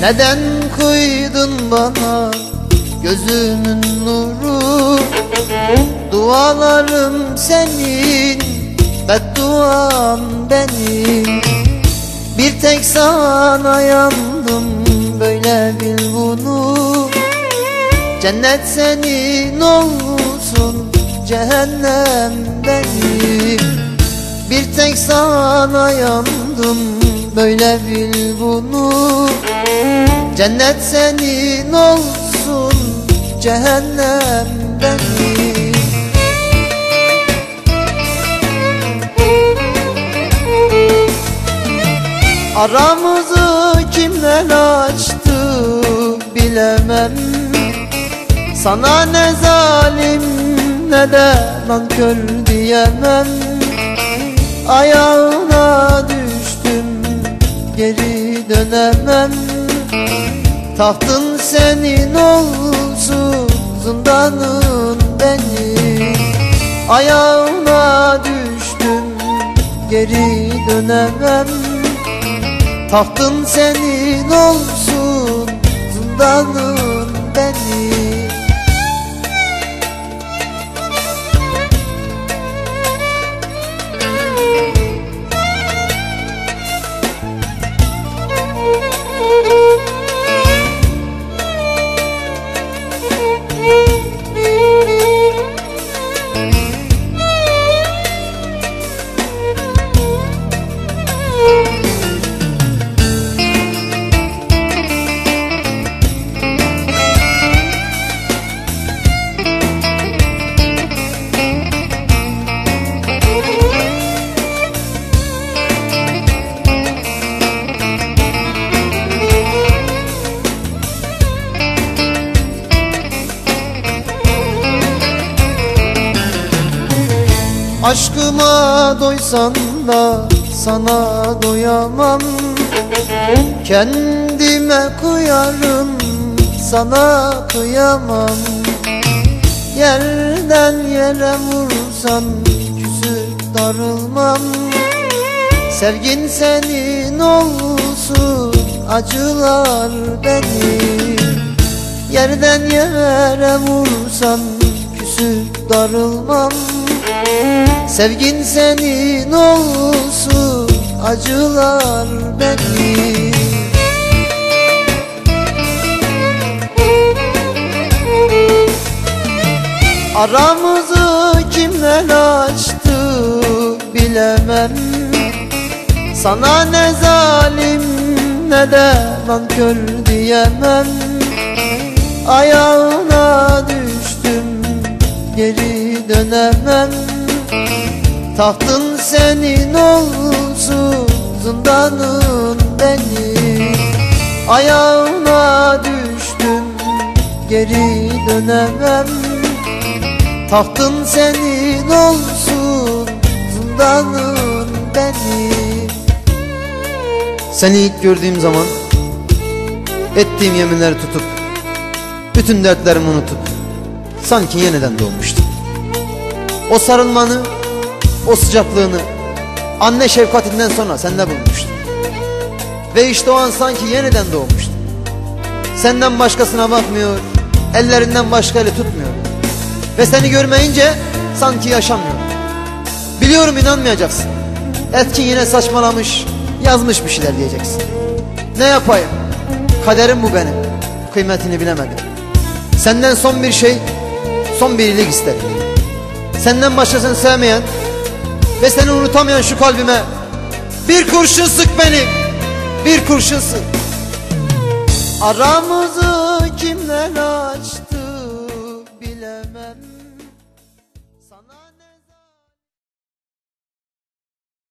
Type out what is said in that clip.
Neden koydun bana gözünün nuru? Dualarım senin bedduan benim. Bir tek sana yandım böyle bil bunu. Cennet senin olsun cehennem benim. Bir tek sana yandım böyle bil bunu. Cennet senin olsun cehennem benim. Aramızı kimler açtı bilemem. Sana ne zalim ne de nankör diyemem. Ayağına düştüm geri dönemem. Tahtın senin olsun zindanın benim. Ayağına düştüm geri dönemem. Tahtın senin olsun zindanın benim Aşkıma doysan da sana doyamam. Kendime kıyarım sana kıyamam. Yerden yere vursan küsüp darılmam. Sevgin senin olsun acılar benim Yerden yere vursan küsüp darılmam Sevgin senin olsun acılar benim. Aramızı kimler açtı bilemem. Sana ne zalim ne de nankör diyemem. Ayağına düştüm geri dönemem. Tahtın senin olsun zindanın benim. Ayağına düştüm geri dönemem. Tahtın senin olsun zindanın benim. Seni ilk gördüğüm zaman Ettiğim yeminleri tutup Bütün dertlerimi unutup Sanki yeniden doğmuştum O sarılmanı O sıcaklığını Anne şefkatinden sonra sende bulmuştum Ve işte o an sanki yeniden doğmuştum Senden başkasına bakmıyor Ellerinden başka eli tutmuyor. Ve seni görmeyince sanki yaşamıyorum Biliyorum inanmayacaksın. Etkin yine saçmalamış Yazmış bir şeyler diyeceksin. Ne yapayım? Kaderim bu benim. Kıymetini bilemedim. Senden son bir şey Son bir iyilik isterim Senden başkasını sevmeyen Ve seni unutamayan şu kalbime Bir kurşun sık beni Bir kurşun sık. Aramızı kimler açtı?